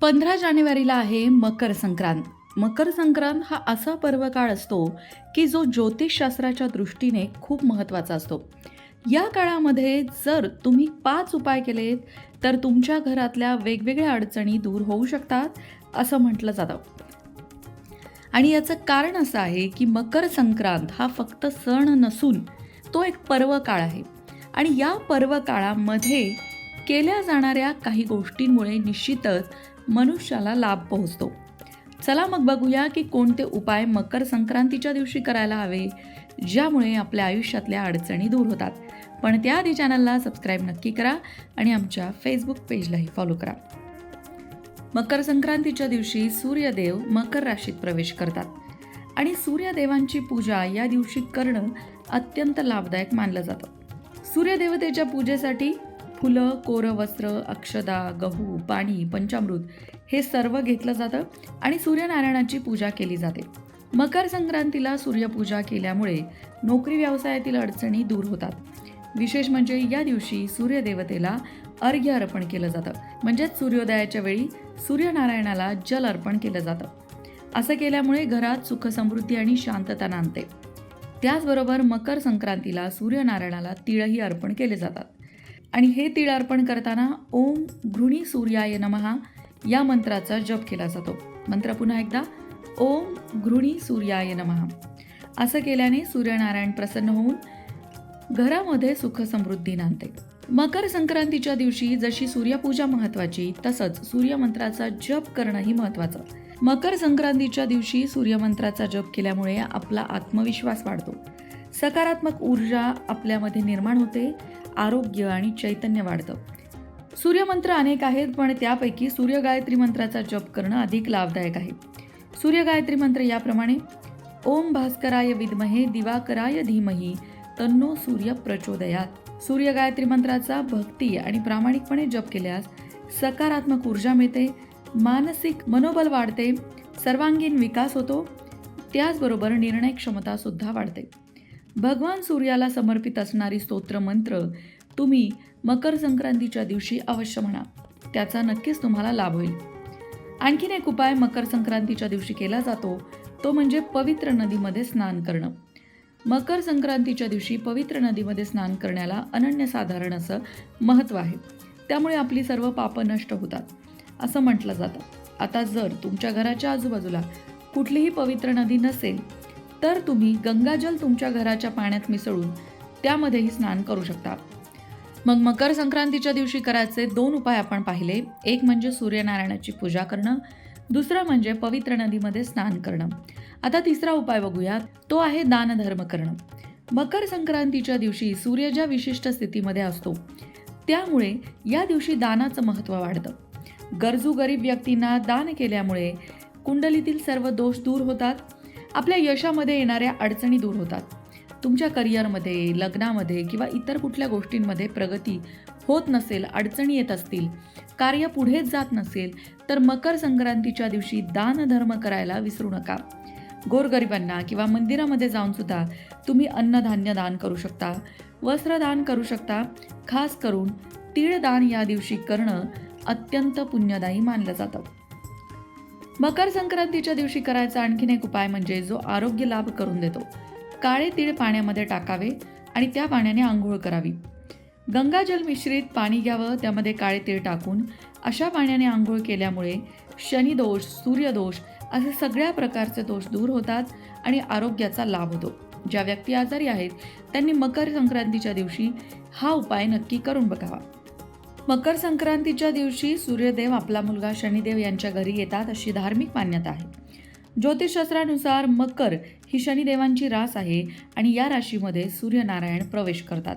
पंधरा जानेवारीला आहे मकर संक्रांत. मकर संक्रांत हा असा पर्वकाळ असतो की जो ज्योतिषशास्त्राच्या दृष्टीने खूप महत्त्वाचा असतो. या काळामध्ये जर तुम्ही पाच उपाय केलेत तर तुमच्या घरातल्या वेगवेगळ्या अडचणी दूर होऊ शकतात असं म्हटलं जातं. आणि याचं कारण असं आहे की मकर संक्रांत हा फक्त सण नसून तो एक पर्व काळ आहे. आणि या पर्व काळामध्ये केल्या जाणाऱ्या काही गोष्टींमुळे निश्चितच मनुष्याला लाभ पोहोचतो. चला मग बघूया की कोणते उपाय मकर संक्रांतीच्या दिवशी करायला हवे ज्यामुळे आपल्या आयुष्यातल्या अडचणी दूर होतात. पण त्याआधी चॅनलला सबस्क्राईब नक्की करा आणि आमच्या फेसबुक पेजलाही फॉलो करा. मकर संक्रांतीच्या दिवशी सूर्यदेव मकर राशीत प्रवेश करतात. आणि सूर्यदेवांची पूजा या दिवशी करणं अत्यंत लाभदायक मानलं जातं. सूर्यदेवतेच्या पूजेसाठी फुलं कोरं वस्त्र अक्षदा गहू पाणी पंचामृत हे सर्व घेतलं जातं आणि सूर्यनारायणाची पूजा केली जाते. मकर संक्रांतीला सूर्यपूजा केल्यामुळे नोकरी व्यवसायातील अडचणी दूर होतात. विशेष म्हणजे या दिवशी सूर्यदेवतेला अर्घ्य अर्पण केलं जातं. म्हणजेच सूर्योदयाच्या वेळी सूर्यनारायणाला जल अर्पण केलं जातं. असं केल्यामुळे घरात सुख समृद्धी आणि शांतता नांदते. त्याचबरोबर मकर संक्रांतीला सूर्यनारायणाला तिळही अर्पण केले जातात. आणि हे तीळ अर्पण करताना ओम घृणी सूर्याय नमहा या मंत्राचा जप केला जातो. मंत्र पुन्हा एकदा ओम घृणी सूर्याय नमहा असं केल्याने सूर्यनारायण प्रसन्न होऊन घरामध्ये सुख समृद्धी नांदते. मकर संक्रांतीच्या दिवशी जशी सूर्यपूजा महत्वाची तसंच सूर्यमंत्राचा जप करणंही महत्वाचं. मकर संक्रांतीच्या दिवशी सूर्यमंत्राचा जप केल्यामुळे आपला आत्मविश्वास वाढतो. सकारात्मक ऊर्जा आपल्यामध्ये निर्माण होते. आरोग्य आणि चैतन्य वाढतं. सूर्यमंत्र अनेक आहेत पण त्यापैकी सूर्यगायत्री मंत्राचा जप करणं अधिक लाभदायक आहे. सूर्यगायत्री मंत्र याप्रमाणे ओम भास्कराय विद्महे दिवाकराय धीमही तन्नो सूर्य प्रचोदयात. सूर्यगायत्री मंत्राचा भक्ती आणि प्रामाणिकपणे जप केल्यास सकारात्मक ऊर्जा मिळते मानसिक मनोबल वाढते सर्वांगीण विकास होतो त्याचबरोबर निर्णय क्षमता सुद्धा वाढते. भगवान सूर्याला समर्पित असणारी स्तोत्र मंत्र तुम्ही मकर संक्रांतीच्या दिवशी अवश्य म्हणा. त्याचा नक्कीच तुम्हाला लाभ होईल. आणखीन एक उपाय मकर संक्रांतीच्या दिवशी केला जातो तो म्हणजे पवित्र नदीमध्ये स्नान करणं. मकर संक्रांतीच्या दिवशी पवित्र नदीमध्ये स्नान करण्याला अनन्यसाधारण असं महत्त्व आहे. त्यामुळे आपली सर्व पापं नष्ट होतात असं म्हटलं जातं. आता जर तुमच्या घराच्या आजूबाजूला कुठलीही पवित्र नदी नसेल तर तुम्ही गंगाजल तुमच्या घराच्या पाण्यात मिसळून त्यामध्येही स्नान करू शकता. मग मकर संक्रांतीच्या दिवशी करायचे दोन उपाय आपण पाहिले. एक म्हणजे सूर्यनारायणाची पूजा करणं. दुसरं म्हणजे पवित्र नदीमध्ये स्नान करणं. आता तिसरा उपाय बघूयात. तो आहे दानधर्म करणं. मकर संक्रांतीच्या दिवशी सूर्य ज्या विशिष्ट स्थितीमध्ये असतो त्यामुळे या दिवशी दानाचं महत्त्व वाढतं. गरजू गरीब व्यक्तींना दान केल्यामुळे कुंडलीतील सर्व दोष दूर होतात. आपल्या यशामध्ये येणाऱ्या अडचणी दूर होतात. तुमच्या करिअरमध्ये लग्नामध्ये किंवा इतर कुठल्या गोष्टींमध्ये प्रगती होत नसेल अडचणी येत असतील कार्य पुढेच जात नसेल तर मकर संक्रांतीच्या दिवशी दानधर्म करायला विसरू नका. गोरगरिबांना किंवा मंदिरामध्ये जाऊन सुद्धा तुम्ही अन्नधान्य दान करू शकता वस्त्रदान करू शकता. खास करून तीळदान या दिवशी करणं अत्यंत पुण्यदायी मानलं जातं. मकर संक्रांतीच्या दिवशी करायचा आणखीन एक उपाय म्हणजे जो आरोग्य लाभ करून देतो. काळे तीळ पाण्यामध्ये टाकावे आणि त्या पाण्याने आंघोळ करावी. गंगाजल मिश्रित पाणी घ्यावं त्यामध्ये काळे तीळ टाकून अशा पाण्याने आंघोळ केल्यामुळे शनिदोष सूर्यदोष असे सगळ्या प्रकारचे दोष दूर होतात आणि आरोग्याचा लाभ होतो. ज्या व्यक्ती आजारी आहेत त्यांनी मकर संक्रांतीच्या दिवशी हा उपाय नक्की करून बघावा. मकर संक्रांतीच्या दिवशी सूर्यदेव आपला मुलगा शनिदेव यांच्या घरी येतात अशी धार्मिक मान्यता आहे. ज्योतिषशास्त्रानुसार मकर ही शनिदेवांची रास आहे आणि या राशीमध्ये सूर्यनारायण प्रवेश करतात.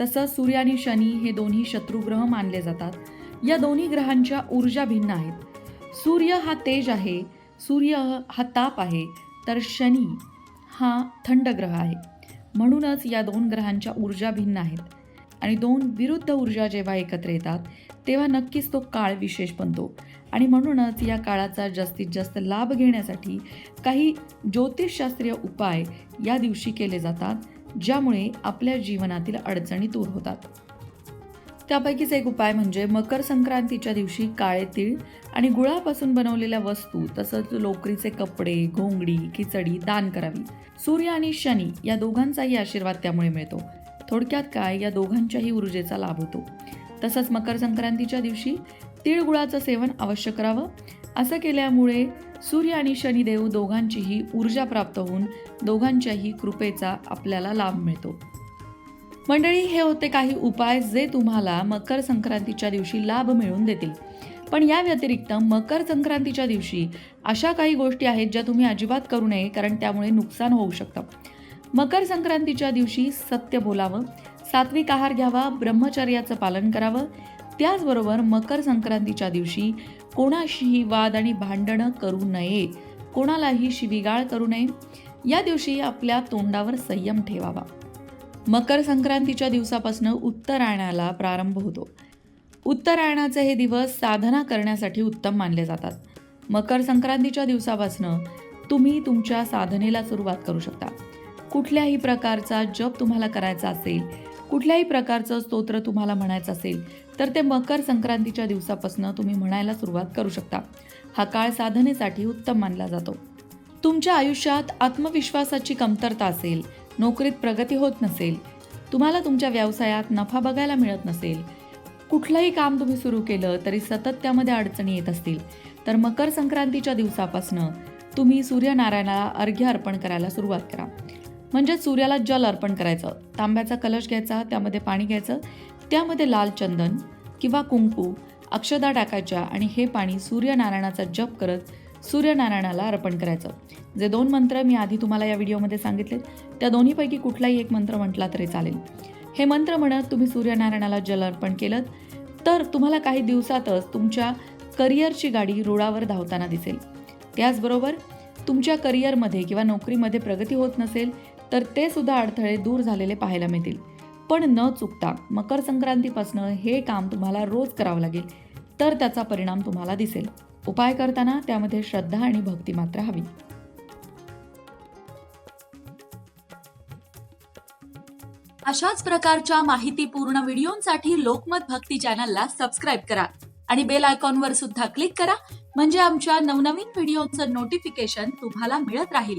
तसंच सूर्य आणि शनी हे दोन्ही शत्रुग्रह मानले जातात. या दोन्ही ग्रहांच्या ऊर्जा भिन्न आहेत. सूर्य हा तेज आहे सूर्य हा ताप आहे तर शनी हा थंड ग्रह आहे. म्हणूनच या दोन ग्रहांच्या ऊर्जा भिन्न आहेत. आणि दोन विरुद्ध ऊर्जा जेव्हा एकत्र येतात तेव्हा नक्कीच तो काळ विशेष बनतो. आणि म्हणूनच या काळाचा जास्तीत जास्त लाभ घेण्यासाठी काही ज्योतिषशास्त्रीय उपाय या दिवशी केले जातात ज्यामुळे आपल्या जीवनातील अडचणी दूर होतात. त्यापैकीच एक उपाय म्हणजे मकर संक्रांतीच्या दिवशी काळे तीळ आणि गुळापासून बनवलेल्या वस्तू तसंच लोकरीचे कपडे घोंगडी खिचडी दान करावी. सूर्य आणि शनी या दोघांचाही आशीर्वाद त्यामुळे मिळतो. थोडक्यात काय या दोघांच्याही ऊर्जेचा लाभ होतो. तसंच मकर संक्रांतीच्या दिवशी तिळगुळाचं सेवन अवश्य करावं. असं केल्यामुळे सूर्य आणि शनिदेव दोघांचीही ऊर्जा प्राप्त होऊन दोघांच्याही कृपेचा आपल्याला लाभ मिळतो. मंडळी हे होते काही उपाय जे तुम्हाला मकर संक्रांतीच्या दिवशी लाभ मिळवून देतील. पण या व्यतिरिक्त मकर संक्रांतीच्या दिवशी अशा काही गोष्टी आहेत ज्या तुम्ही अजिबात करू नये कारण त्यामुळे नुकसान होऊ शकतं. मकर संक्रांतीच्या दिवशी सत्य बोलावं सात्विक आहार घ्यावा ब्रह्मचर्याचं पालन करावं. त्याचबरोबर मकर संक्रांतीच्या दिवशी कोणाशीही वाद आणि भांडणं करू नये कोणालाही शिवीगाळ करू नये. या दिवशी आपल्या तोंडावर संयम ठेवावा. मकर संक्रांतीच्या दिवसापासून उत्तरायणाला प्रारंभ होतो. उत्तरायणाचे हे दिवस साधना करण्यासाठी उत्तम मानले जातात. मकर संक्रांतीच्या दिवसापासून तुम्ही तुमच्या साधनेला सुरुवात करू शकता. कुठल्याही प्रकारचा जप तुम्हाला करायचा असेल कुठल्याही प्रकारचं स्तोत्र तुम्हाला म्हणायचं असेल तर ते मकर संक्रांतीच्या दिवसापासून तुम्ही म्हणायला सुरुवात करू शकता. हा काळ साधनेसाठी उत्तम मानला जातो. तुमच्या आयुष्यात आत्मविश्वासाची कमतरता असेल नोकरीत प्रगती होत नसेल तुम्हाला तुमच्या व्यवसायात नफा बघायला मिळत नसेल कुठलंही काम तुम्ही सुरू केलं तरी सतत त्यामध्ये अडचणी येत असतील तर मकर संक्रांतीच्या दिवसापासून तुम्ही सूर्यनारायणाला अर्घ्य अर्पण करायला सुरुवात करा. म्हणजे सूर्याला जल अर्पण करायचं. तांब्याचा कलश घ्यायचा त्यामध्ये पाणी घ्यायचं. त्यामध्ये लाल चंदन किंवा कुंकू अक्षदा टाकायच्या आणि हे पाणी सूर्यनारायणाचा जप करत सूर्यनारायणाला अर्पण करायचं. जे दोन मंत्र मी आधी तुम्हाला या व्हिडिओमध्ये सांगितले त्या दोन्हीपैकी कुठलाही एक मंत्र म्हटला तरी चालेल. हे मंत्र म्हणत तुम्ही सूर्यनारायणाला जल अर्पण केलं तर तुम्हाला काही दिवसातच तुमच्या करिअरची गाडी रुळावर धावताना दिसेल. त्याचबरोबर तुमच्या करिअरमध्ये किंवा नोकरीमध्ये प्रगती होत नसेल तर ते सुद्धा अडथळे दूर झालेले पाहायला मिळतील. पण न चुकता मकर संक्रांतीपासून हे काम तुम्हाला रोज करावं लागेल तर त्याचा परिणाम तुम्हाला दिसेल. उपाय करताना त्यामध्ये श्रद्धा आणि भक्ती मात्र हवी. अशाच प्रकारच्या माहितीपूर्ण व्हिडिओंसाठी लोकमत भक्ती चॅनलला सबस्क्राईब करा आणि बेल आयकॉनवर सुद्धा क्लिक करा म्हणजे आमच्या नवनवीन व्हिडिओचं नोटिफिकेशन तुम्हाला मिळत राहील.